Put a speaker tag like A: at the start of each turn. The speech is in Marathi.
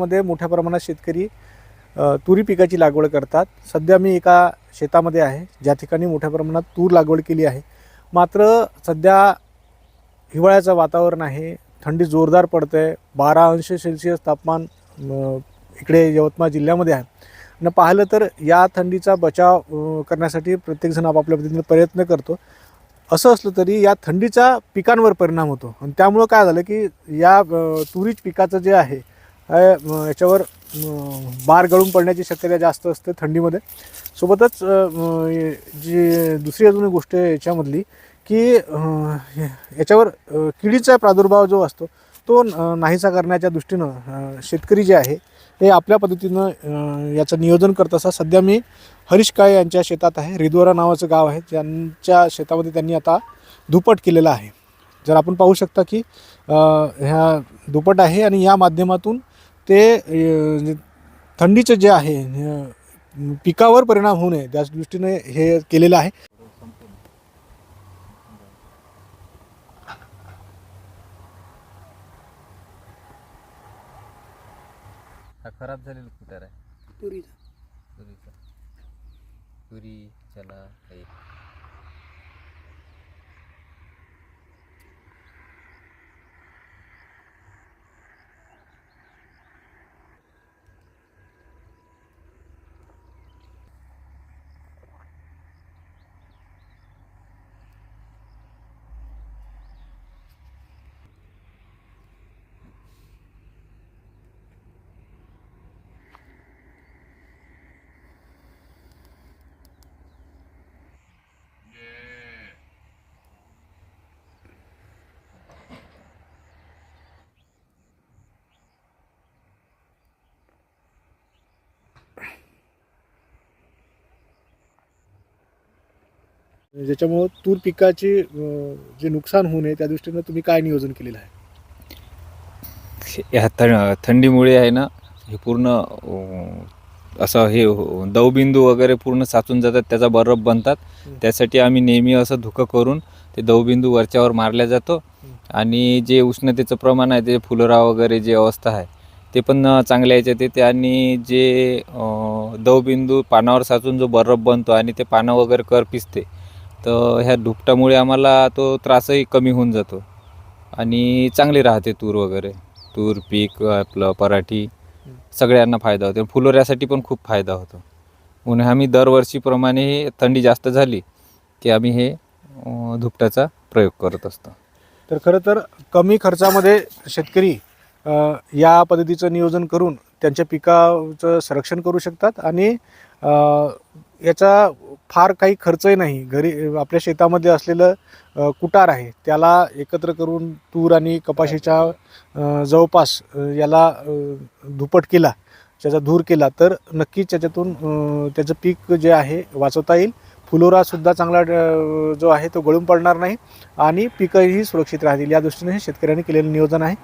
A: मध्ये मोठ्या प्रमाणात शेतकरी तुरी पिकाची लागवड करतात. सध्या मी एका शेतामध्ये आहे ज्या ठिकाणी मोठ्या प्रमाणात तूर लागवड केली आहे. मात्र सध्या हिवाळ्याचं वातावरण आहे थंडी जोरदार पडते आहे बारा अंश सेल्सिअस तापमान इकडे यवतमाळ जिल्ह्यामध्ये आहे. आणि पाहिलं तर या थंडीचा बचाव करण्यासाठी प्रत्येकजण आपापल्या पद्धतीने प्रयत्न करतो. असं असलं तरी या थंडीचा पिकांवर परिणाम होतो. आणि त्यामुळं काय झालं की या तुरीच पिकाचं जे आहे याच्यावर बार गळून पडण्याची शक्यता जास्त असते थंडीमध्ये. सोबतच जी दुसरी अजून गोष्ट आहे याच्यामधली की याच्यावर किडीचा प्रादुर्भाव जो असतो तो नाहीसा करण्याच्या दृष्टीनं शेतकरी जे आहे हे आपल्या पद्धतीनं याचं नियोजन करत असा सध्या मी हरीश काळे यांच्या शेतात आहे. रिद्वारा नावाचं गाव आहे. ज्यांच्या शेतामध्ये त्यांनी आता दुपट केलेलं आहे. जर आपण पाहू शकता की ह्या दुपट आहे आणि या माध्यमातून ते थंडीचं जे आहे पिकावर परिणाम होऊ नये त्या दृष्टीने हे केलेलं आहे.
B: हा खराब झालेला कुटार आहे?
C: तुरीचा.
B: तुरीचा. तुरी चला
A: ज्याच्यामुळं तूर पिकाचे जे नुकसान होऊ नये त्या दृष्टीनं तुम्ही काय नियोजन केलेलं आहे
B: ह्या थ थंडीमुळे आहे ना हे पूर्ण असं हे हो- दवबिंदू वगैरे पूर्ण साचून जातात त्याचा बर्फ बनतात. त्यासाठी आम्ही नेहमी असं धुकं करून ते दवबिंदू वरच्यावर मारल्या जातो. आणि जे उष्णतेचं प्रमाण आहे ते फुलोरा वगैरे जे अवस्था आहे ते पण चांगल्या याच्यात येते आणि जे दवबिंदू पानावर साचून जो बर्फ बनतो आणि ते पानं वगैरे कर पिसते तर ह्या धुपटामुळे आम्हाला तो त्रासही कमी होऊन जातो. आणि चांगली राहते तूर वगैरे. तूर पीक आपलं पराठी सगळ्यांना फायदा होतो. फुलोऱ्यासाठी पण खूप फायदा होतो. म्हणून आम्ही दरवर्षीप्रमाणे थंडी जास्त झाली की आम्ही हे धुपटाचा प्रयोग करत असतो.
A: तर खरं तर कमी खर्चामध्ये शेतकरी या पद्धतीचं नियोजन करून त्यांच्या पिकाचं संरक्षण करू शकतात आणि याचा फार काही खर्चही नाही. घरी आपल्या शेतामध्ये असलेलं कुटार आहे त्याला एकत्र करून तूर आणि कपाशीच्या जवळपास याला धुपट केला त्याचा धूर केला तर नक्कीच त्याच्यातून त्याचं पीक जे आहे वाचवता येईल. फुलोरासुद्धा चांगला जो आहे तो गळून पडणार नाही आणि पिकंही सुरक्षित राहतील. या दृष्टीने हे शेतकऱ्यांनी केलेलं नियोजन आहे.